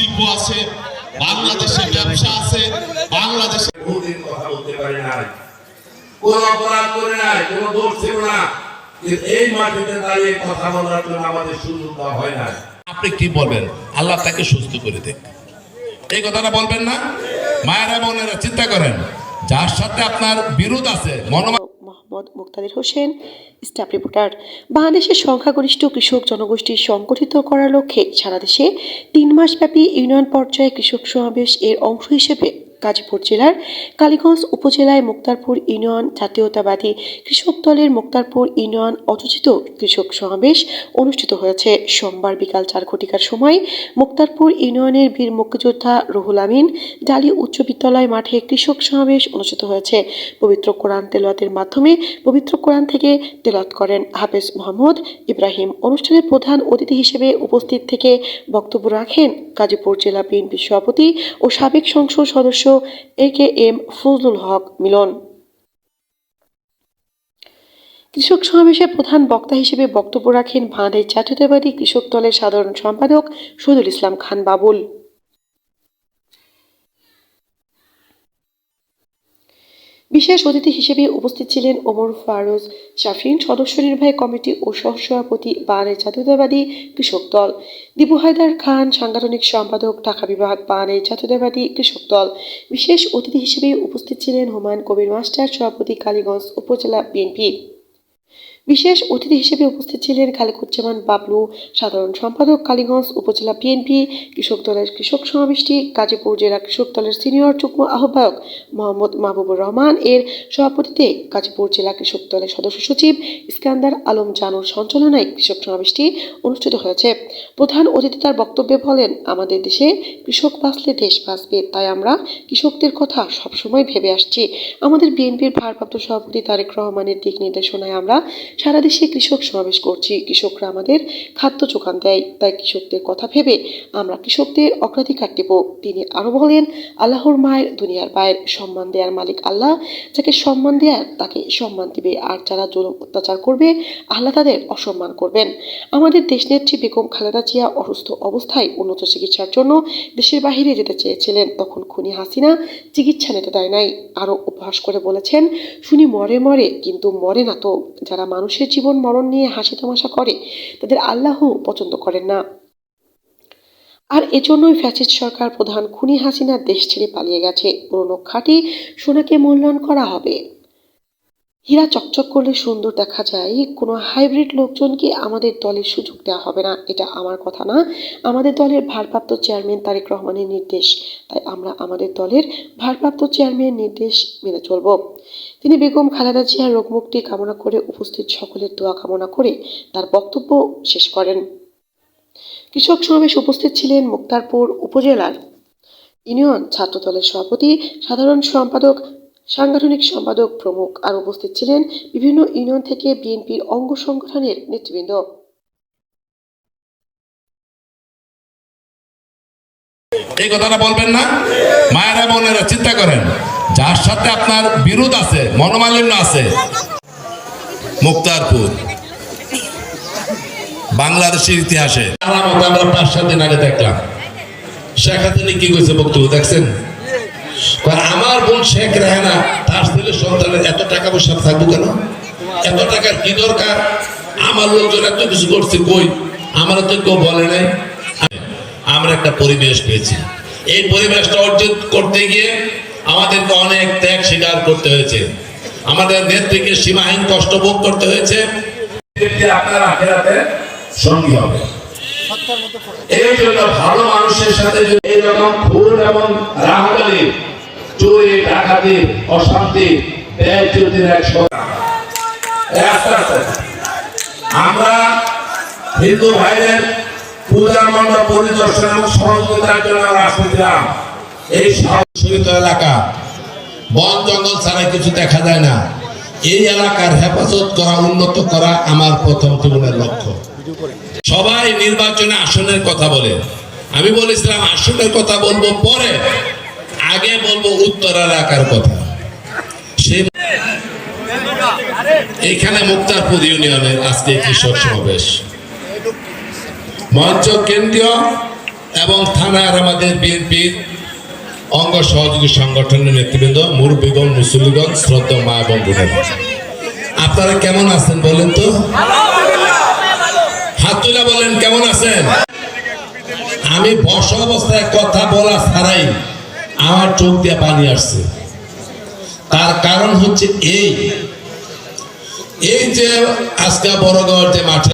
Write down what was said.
শিল্প আছে বাংলাদেশে ব্যবসা আছে বাংলাদেশে বহুদিন কথা বলতে পারি নাই। কোন অপরাধ করে নাই কোন দোষ ছিল না। এই মাটিতে দাঁড়িয়ে কথা বলার জন্য আমাদের সুযোগ দেওয়া হয় না আপনি কি বলবেন? আল্লাহ তাকে সুস্থ করে দেন এই কথাটা বলবেন না? মায়েরা বোনেরা চিন্তা করেন যার সাথে আপনার বিরোধ আছে মনোমা মোহাম্মদ মুক্তাদির হোসেন, স্টাফ রিপোর্টার। বাংলাদেশের সংখ্যাগরিষ্ঠ কৃষক জনগোষ্ঠী সংগঠিত করার লক্ষ্যে সারা দেশে তিন মাসব্যাপী ইউনিয়ন পর্যায়ে কৃষক সমাবেশ এর অংশ হিসেবে গাজীপুর জেলার কালীগঞ্জ উপজেলায় মুক্তারপুর ইউনিয়ন জাতীয়তাবাদী কৃষক দলের মুক্তারপুর ইউনিয়ন অযোজিত কৃষক সমাবেশ অনুষ্ঠিত হয়েছে। সোমবার বিকাল চার ঘটিকার সময় মুক্তারপুর ইউনিয়নের বীর মুক্তিযোদ্ধা রুহুল আমিন ডালি উচ্চ বিদ্যালয় মাঠে কৃষক সমাবেশ অনুষ্ঠিত হয়েছে। পবিত্র কোরআন তেলাওয়াতের মাধ্যমে পবিত্র কোরআন থেকে তেলাওয়াত করেন হাফেজ মোহাম্মদ ইব্রাহিম। অনুষ্ঠানে প্রধান অতিথি হিসেবে উপস্থিত থেকে বক্তব্য রাখেন গাজীপুর জেলা বিএনপি সভাপতি ও সাবেক সংসদ সদস্য এ কে এম ফজলুল হক মিলন। কৃষক সমাবেশে প্রধান বক্তা হিসেবে বক্তব্য রাখেন বাংলাদেশ জাতীয়তাবাদী কৃষক দলের সাধারণ সম্পাদক সুদুল ইসলাম খান বাবুল। বিশেষ অতিথি হিসেবে উপস্থিত ছিলেন ওমর ফারুজ শাফিন সদস্য নির্বাহী কমিটি ও সহসভাপতি বানে জাতীয়তাবাদী কৃষক দল দিবু হায়দার খান সাংগঠনিক সম্পাদক ঢাকা বিভাগ বানের জাতীয়তাবাদী কৃষক দল, বিশেষ অতিথি হিসেবে উপস্থিত ছিলেন হুমায়ুন কবির মাস্টার সভাপতি কালীগঞ্জ উপজেলা বিএনপি। বিশেষ অতিথি হিসেবে উপস্থিত ছিলেন খালেকুজ্জামান বাবলু, সাধারণ সম্পাদক কালীগঞ্জ উপজেলা বিএনপি, কৃষক দলের কৃষক সমাবেশটি, গাজীপুর জেলা কৃষক দলের সিনিয়র যুগ্ম আহ্বায়ক মোহাম্মদ মাহবুবুর রহমান, এর সভাপতিতে গাজীপুর জেলা কৃষক দলের সদস্য সচিব ইস্কান্দার আলম জানুর সঞ্চালনায় কৃষক সমাবেশটি অনুষ্ঠিত হয়েছে। প্রধান অতিথি তার বক্তব্যে বলেন, আমাদের দেশে কৃষক বাঁচলে দেশ বাঁচবে, তাই আমরা কৃষকদের কথা সবসময় ভেবে আসছি। আমাদের বিএনপির ভারপ্রাপ্ত সভাপতি তারেক রহমানের দিক নির্দেশনায় আমরা সারা দেশে কৃষক সমাবেশ করছি। কৃষকরা আমাদের খাদ্য যোগান দেয়, তাই কৃষকদের কথা ভেবে আমরা কৃষকদের অগ্রাধিকার দেব। তিনি আরও বলেন, আল্লাহর মায়ের, দুনিয়ার বাইর সম্মান দেওয়ার মালিক আল্লাহ, যাকে সম্মান দেয়ার, তাকে সম্মান দিবে। আর যারা জুলুম অত্যাচার করবে, আল্লাহ তাদের অসম্মান করবেন। আমাদের দেশনেত্রী বেগম খালেদা জিয়া অসুস্থ অবস্থায় উন্নত চিকিৎসার জন্য দেশের বাহিরে যেতে চেয়েছিলেন। তখন খুনি হাসিনা চিকিৎসা নিতে দেয় নাই। আরও উপহাস করে বলেছেন, শুনি মরে মরে, কিন্তু মরে না তো। যারা মানুষের জীবন মরণ নিয়ে হাসি তামাশা করে, তাদের আল্লাহ পছন্দ করেন না। আর এজন্যই ফ্যাসিস্ট সরকার প্রধান খুনি হাসিনা দেশ ছেড়ে পালিয়ে গেছে। পুরনো খাঁটি সোনাকে মূল্যায়ন করা হবে। হীরা চকচক করলে সুন্দর দেখা যায়। কোনো হাইব্রিড লোকজনকে আমাদের দলের সুযোগ দেওয়া হবে না, এটা আমার কথা না। আমাদের দলের ভারপ্রাপ্ত চেয়ারম্যান তারেক রহমানের নির্দেশ। তাই আমরা আমাদের দলের ভারপ্রাপ্ত চেয়ারম্যানের নির্দেশ মেনে চলব। তিনি বেগম খালেদা জিয়ার রোগমুক্তি কামনা করে উপস্থিত সকলের দোয়া কামনা করে তার বক্তব্য শেষ করেন। কৃষক সমাবেশ উপস্থিত ছিলেন মুক্তারপুর উপজেলার ইউনিয়ন ছাত্র দলের সভাপতি, সাধারণ সম্পাদক সাংগঠনিক সম্পাদক, প্রমুখ আর উপস্থিত ছিলেন বিভিন্ন ইউনিয়ন থেকে বিএনপির অঙ্গ সংগঠনের নেতৃবৃন্দ। এই কথাটা বলবেন না? মায়েরা চিন্তা করেন, যার সাথে আপনার বিরোধ আছে, মনোমালিন্য আছে, মুক্তারপুর, বাংলাদেশের ইতিহাসে। আমরা পাঁচ সাত দিন আগে দেখলাম। শেখ হাসিনা কি কইছে বক্তব্য দেখছেন? আমার বোন শেখ রেহানা তার ছেলে সন্তানের এত টাকা পয়সা থাকব কেন? এত টাকার কি দরকার? আমার লোকজন এত কিছু করছে কই? আমার তো কেউ বলে নাই। আমরা একটা পরিবেশ পেয়েছি। এই পরিবেশটা অর্জন করতে গিয়ে আমাদেরকে অনেক ত্যাগ স্বীকার করতে হয়েছে। আমাদের নেত্রীকে সীমাহীন কষ্ট ভোগ করতে হয়েছে। আপনার সঙ্গী হবে। এই জন্য ভালো মানুষের সাথে এবং চুরি, ডাকাতি, অশান্তি এক আমরা হিন্দু ভাইদের পূজা মণ্ডপ পরিদর্শন এবং সহযোগিতার জন্য এই শহীদ এলাকা। বন জঙ্গল ছাড়া কিছু দেখা যায় না। এই এলাকার হেফাজত করা, উন্নত করা আমার প্রথম জীবনের লক্ষ্য। সবাই নির্বাচনে আসনের কথা বলে। আমি বলেছিলাম আসনের কথা বলব পরে, আগে বলব উত্তর এলাকার কথা। এখানে মুক্তারপুর ইউনিয়নের আজকে কৃষক সমাবেশ। মঞ্চ কেন্দ্রীয় এবং থানার আমাদের বিএনপির অঙ্গ সহযোগী সংগঠনের নেতৃবৃন্দ, মুরব্বীগণ, মুসল্লিগণ, শ্রদ্ধা মা এবং বোনেরা। আপনারা কেমন আছেন বলেন তো? হাত তুলে বলেন, কেমন আছেন? আমি বস অবস্থায় কথা বলা ছাড়াই আমার চোখ দিয়ে পানি আসছে। তার কারণ হচ্ছে এই। এই যে আজকে বড় যে মাঠে